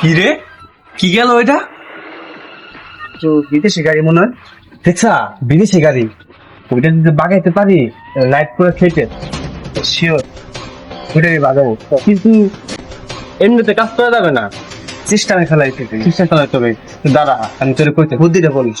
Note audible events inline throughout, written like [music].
কি রে কি গেল ওইটা? তো বিদেশি গাড়ি মনে হয়। দেখছা বিদেশি গাড়ি। ওইটা যদি বাগাইতে পারি লাইট করে খেটে শিওর ওইটাই বাজাবো কিন্তু এমনিতে কাজ করা যাবে না। চেষ্টা আমি থেকে চেষ্টা চালাতে হবে। দাঁড়া আমি তোর কইতে বুদ্ধিটা বলিস।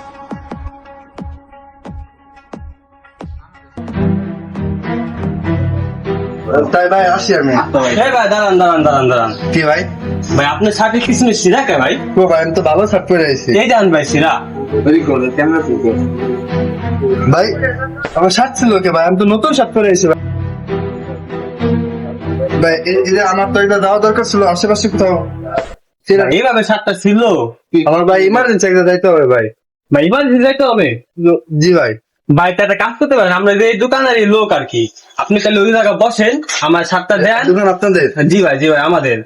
তাই ভাই আসি আমি। এই ভাই দাঁড়ান দাঁড়ান দাঁড়ান দাঁড়ান। কি ভাই? ভাই আপনার শার্টে কিসমিস সিরা কে ভাই? ও ভাই আমি তো ভালো শার্ট পরে আইছি। এই দেন ভাই সিরা। ভাই আমার শার্ট ছিল কে ভাই? আমি তো নতুন শার্ট পরে আইছি ভাই। ভাই এটা আমার তো এটা দেওয়া দরকার ছিল আশেপাশে কোথাও। ছিল। এইভাবে শার্টটা ছিল? আমার ভাই ইমার্জেন্সি একটা যাইতে হবে ভাই। ভাই এবার যাইতে হবে? জি ভাই। ভাই একটা কাজ করতে পারেন আমরা যে এই দোকানেরই লোক আর কি। আপনি তাহলে ওই জায়গায় বসেন আমার শার্টটা দেন। দোকান আপনাদের? জি ভাই জি ভাই আমাদের।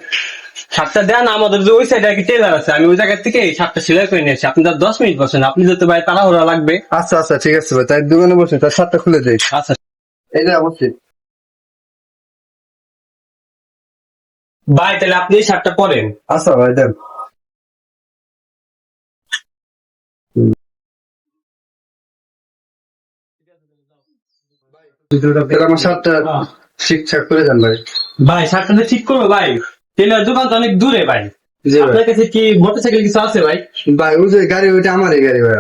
শার্টটা দেন আমাদের যে ওই সাইডে আর কি টেলার আছে আমি ওই জায়গা থেকে এই শার্টটা সেলাই করে নিয়েছি। আপনি তার দশ মিনিট বসেন আপনি যেতে ভাই তাড়াহুড়া লাগবে। আচ্ছা আচ্ছা ঠিক আছে ভাই তাই দোকানে বসে তার শার্টটা খুলে দেই। আচ্ছা। এটা অবশ্যই। ভাই তাহলে আপনি এই শার্টটা পরেন। আচ্ছা ভাই দেন। আমার শার্টটা ঠিকঠাক করে দেন ভাই। ভাই শার্টটা ঠিক করব ভাই? টেলার দোকান তো অনেক দূরে ভাই। আপনার কাছে কি মোটরসাইকেল কিছু আছে ভাই? ভাই ওই যে গাড়ি ওইটা আমারই গাড়ি ভাই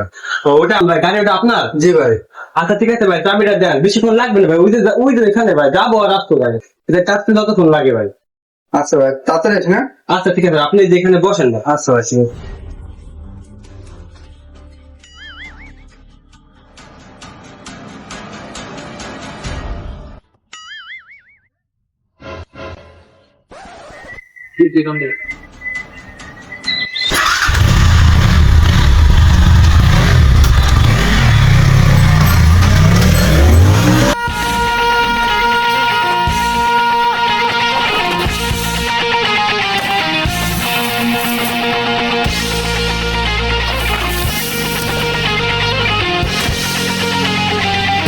ওটা ভাই গাড়ি ওটা আপনার? জি ভাই। আচ্ছা ঠিক আছে ভাই চাবিটা দেন। বেশিক্ষণ লাগবে না ভাই ওই যে ওই যে এখানে ভাই যাব আর আসতো ভাই। এটা চারটে যতক্ষণ লাগে ভাই। আচ্ছা ভাই তাড়াতাড়ি আচ্ছা ঠিক আছে আপনি যেখানে বসেন ভাই। আচ্ছা ভাই আছে।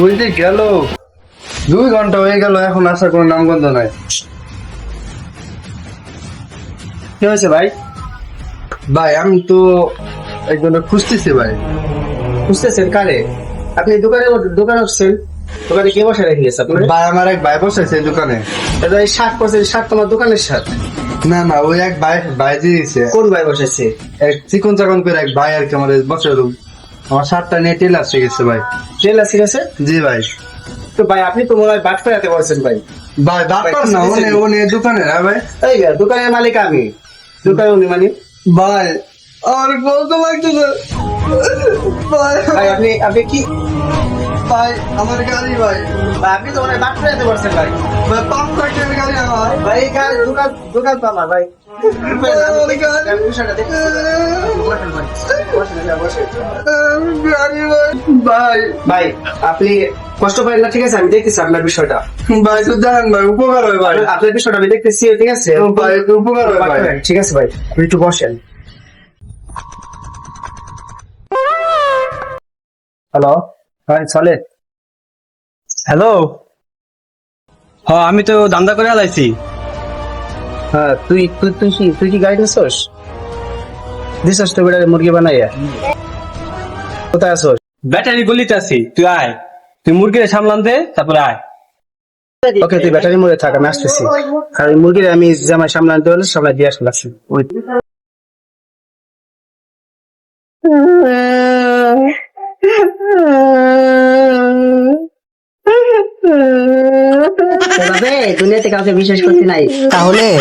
ওই যে গেল দুই ঘণ্টা হয়ে গেল এখন আসার কোনো নামগন্ধ নাই কি হয়েছে ভাই? ভাই আমি তো একজনে খুঁজতেছি ভাই। বুঝতেছেন কারে? আপনি দোকানে দোকানে উঠছেন দোকানে কে বসে রেখে গেছে আপনার? ভাই আমার এক ভাই বসেছে দোকানে। দাদা এই পার্সেন্ট ষাট তোমার দোকানের সাথ না না ওই এক ভাই ভাই দিয়েছে। কোন ভাই বসেছে এক চিকন চাকন করে এক ভাই আর কি আমার বসে আমার শার্টটা নিয়ে টেল আসে গেছে ভাই। ট্রেন আছে গেছে? জি ভাই। তো ভাই আপনি তো মনে হয় বাট ফেরাতে বলছেন ভাই। ভাই ডাক্তার না উনি উনি দোকানে হ্যাঁ ভাই। এই দোকানের মালিক আমি। দোকানের উনি মালিক ভাই আমার কত লাগতেছে? ভাই ভাই আপনি আপনি কি ভাই আমার গাড়ি ভাই। আপনি তো বাট ফেরাতে বলছেন ভাই। ভাই পাঁচ লাখ টাকার গাড়ি আমার ভাই গাড়ি দোকান দোকান তো আমার ভাই। আমার গাড়ি আমি বিষয়টা দেখি। বসেন ভাই, বসেন, বসেন, বসেন। গাড়ি ভাই। ভাই ভাই আপনি কষ্ট না ঠিক আছে আমি দেখতেছি আপনার বিষয়টা। ভাই তো ভাই উপকার হয় ভাই। আপনার বিষয়টা আমি দেখতেছি ঠিক আছে? ভাই উপকার হয় ভাই। ঠিক আছে ভাই একটু বসেন। হ্যালো? চলে। হ্যালো হ আমি তো দান্দা করে আলাইছি। হ্যাঁ তুই তুই তুই কি তুই কি গাড়ি দিছস দিছস তো বেটা মুরগি বানাইয়া। কোথায় আসোস ব্যাটারি গলিতে আছি তুই আয়। তুই মুরগিরে সামলান দে তারপরে আয়। ওকে তুই ব্যাটারি মোড়ে থাক আমি আসতেছি। আর ওই মুরগির আমি জামাই সামলাতে হলে সামলাই দিয়ে আসলে আসি ওই [laughs] দুনিয়াতে কাউকে বিশ্বাস করতে নাই। তাহলে?